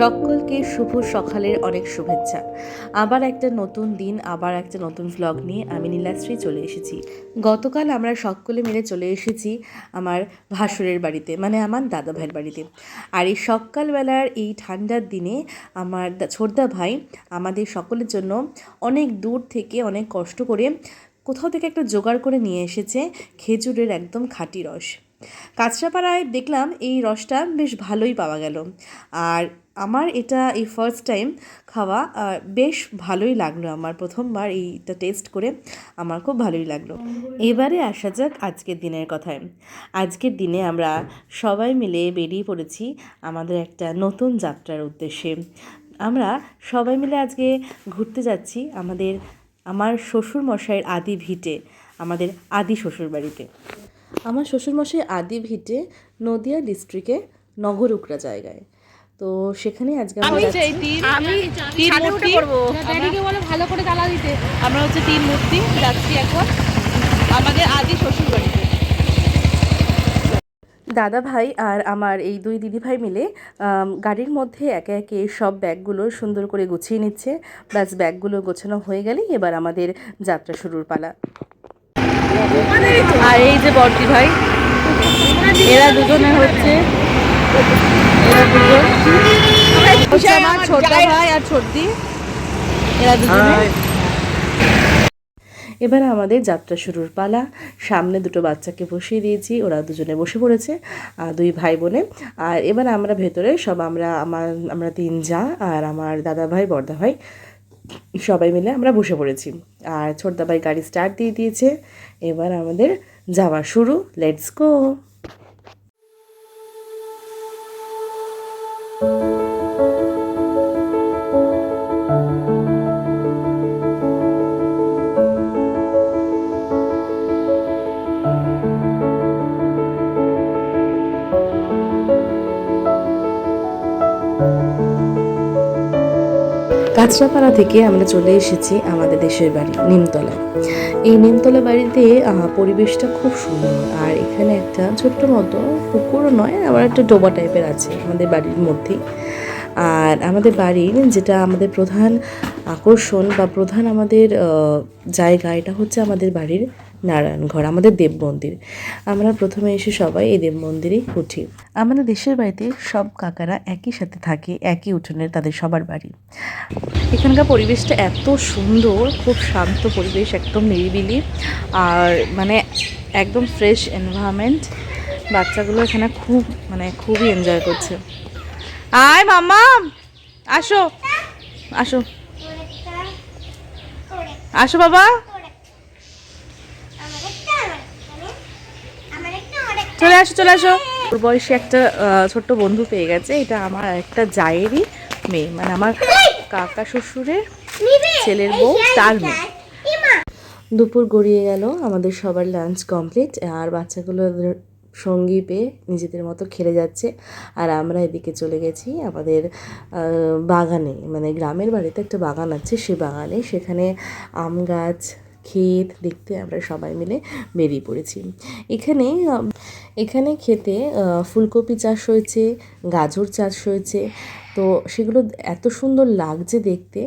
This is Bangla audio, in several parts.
সকলকে শুভ সকালের অনেক শুভেচ্ছা। আবার একটা নতুন দিন, আবার একটা নতুন ভ্লগ নিয়ে আমি নীলাশ্রী চলে এসেছি। গতকাল আমরা সকলে মিলে চলে এসেছি আমার ভাসুরের বাড়িতে মানে আমার দাদা ভাইয়ের বাড়িতে। আর এই সকালবেলার এই ঠান্ডার দিনে আমার ছোটদা ভাই আমাদের সকলের জন্য অনেক দূর থেকে অনেক কষ্ট করে কোথাও থেকে একটা জোগাড় করে নিয়ে এসেছে খেজুরের একদম খাঁটি রস। কাঁচরাপাড়ায় দেখলাম এই রসটা বেশ ভালোই পাওয়া গেল। আর আমার এটা এই ফার্স্ট টাইম খাওয়া বেশ ভালোই লাগল আমার প্রথমবার এইটা টেস্ট করে, আমার খুব ভালোই লাগল। এবারে আসা যাক আজকের দিনের কথায়। আজকের দিনে আমরা সবাই মিলে বেরিয়ে পড়েছি আমাদের একটা নতুন যাত্রার উদ্দেশ্যে। আমরা সবাই মিলে আজকে ঘুরতে যাচ্ছি আমাদের, আমার শ্বশুর মশাইয়ের আদি ভিটে, আমাদের আদি শ্বশুর বাড়িতে আমার শ্বশুরমশাই আদি ভিটে নদিয়া ডিস্ট্রিক্টে নগরুকরা জায়গায়। তো সেখানে আজকে আমরা যাচ্ছি। আমি তিন মূর্তি। ড্যাডিকে বলে ভালো করে তালা দিতে। আমরা হচ্ছে তিন মূর্তি যাচ্ছি এখন আমাদের আদি শ্বশুর বাড়িতে দাদা ভাই আর আমার এই দুই দিদি ভাই মিলে আম, গাড়ির মধ্যে একে একে সব ব্যাগগুলো সুন্দর করে গুছিয়ে নিচ্ছে। ব্যাস ব্যাগগুলো গোছানো হয়ে গেলেই এবার আমাদের যাত্রা শুরুর পালা। আর এই যে বর্দি ভাই এরা দুজনে হচ্ছে এরা দুজন। আমার ছোট ভাই আর ছোটদি এরা দুজনে। এবার আমাদের যাত্রা শুরুর পালা। সামনে দুটো বাচ্চাকে বসিয়ে দিয়েছি ওরা দুজনে বসে পড়েছে আর দুই ভাই বোনে। আর এবার আমরা ভেতরে সব আমরা আমার আমরা তিন যা আর আমার দাদা ভাই বর্দা ভাই সবাই মিলে আমরা বসে পড়েছি। আর ছোটদা ভাই গাড়ি স্টার্ট দিয়ে দিয়েছে। এবার আমাদের যাওয়া শুরু লেটস গো! কাঁচরাপাড়া থেকে আমরা চলে এসেছি আমাদের দেশের বাড়ি, নিমতলা। এই নিমতলা বাড়িতে পরিবেশটা খুব সুন্দর। আর এখানে একটা ছোট্ট মতো পুকুরও নয়, আবার একটা ডোবা টাইপের আছে আমাদের বাড়ির মধ্যে আর আমাদের বাড়ির যেটা আমাদের প্রধান আকর্ষণ বা প্রধান আমাদের জায়গা, এটা হচ্ছে আমাদের বাড়ির নারায়ণঘর আমাদের দেব মন্দির। আমরা প্রথমে এসে সবাই এই দেব মন্দিরেই উঠি। আমাদের দেশের বাড়িতে সব কাকারা একই সাথে থাকে, একই উঠোনের তাদের সবার বাড়ি। এখানকার পরিবেশটা এত সুন্দর, খুব শান্ত পরিবেশ, একদম নিরিবিলি। আর মানে একদম ফ্রেশ এনভায়রনমেন্ট বাচ্চাগুলো এখানে খুব মানে খুবই এনজয় করছে। আয় মামা আসো। আসো। আসো বাবা। চলে আসো চলে আসো। ওর বয়সে একটা ছোট্ট বন্ধু পেয়ে গেছে। এটা আমার একটা জায়েরই মেয়ে মানে আমার কাকা শ্বশুরের ছেলের বউ, তার মেয়ে। দুপুর গড়িয়ে গেল, আমাদের সবার লাঞ্চ কমপ্লিট আর বাচ্চাগুলো সঙ্গী পেয়ে নিজেদের মতো খেলে যাচ্ছে। আর আমরা এদিকে চলে গেছি আমাদের বাগানে মানে গ্রামের বাড়িতে একটা বাগান আছে, সে বাগানে। সেখানে আম গাছ, ক্ষেত দেখতে আমরা সবাই মিলে বেরিয়ে পড়েছি। এখানে এখানে খেতে ফুলকপি চাষ হয়েছে গাজর চাষ হয়েছে। তো সেগুলো এত সুন্দর লাগছে দেখতে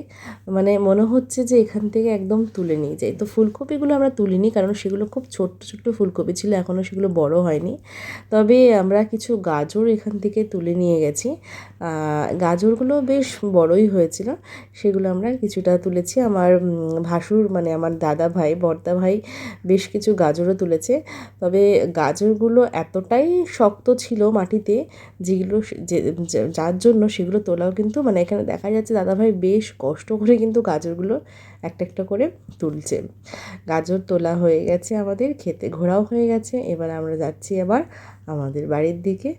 মানে মনে হচ্ছে যে এখান থেকে একদম তুলে নিয়ে যাই। তো ফুলকপিগুলো আমরা তুলিনি কারণ সেগুলো খুব ছোট্ট ছোট্ট ফুলকপি ছিল এখনও সেগুলো বড় হয়নি। তবে আমরা কিছু গাজর এখান থেকে তুলে নিয়ে গেছি। গাজরগুলো বেশ বড়ই হয়েছিল, সেগুলো আমরা কিছুটা তুলেছি। আমার ভাসুর মানে আমার দাদা ভাই, বর্দা ভাই বেশ কিছু গাজরও তুলেছে। তবে গাজরগুলো এতটাই শক্ত ছিল মাটিতে, যেগুলো যার জন্য সেগুলো তোলাও কিন্তু মানে এখানে দেখা যাচ্ছে দাদাভাই বেশ কষ্ট করে কিন্তু গাজরগুলো একটা একটা করে তুলছে। গাজর তোলা হয়ে গেছে আমাদের, খেতে ঘোরাও হয়ে গেছে। এবার আমরা যাচ্ছি আবার আমাদের বাড়ির দিকে।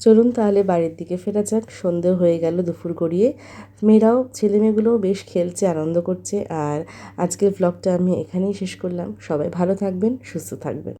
চলুন তাহলে বাড়ির দিকে ফেরা যাক। সন্ধে হয়ে গেল দুপুর গড়িয়ে। মেয়েরাও, ছেলেমেয়েগুলোও বেশ খেলছে, আনন্দ করছে। আর আজকের ব্লগটা আমি এখানেই শেষ করলাম। সবাই ভালো থাকবেন, সুস্থ থাকবেন।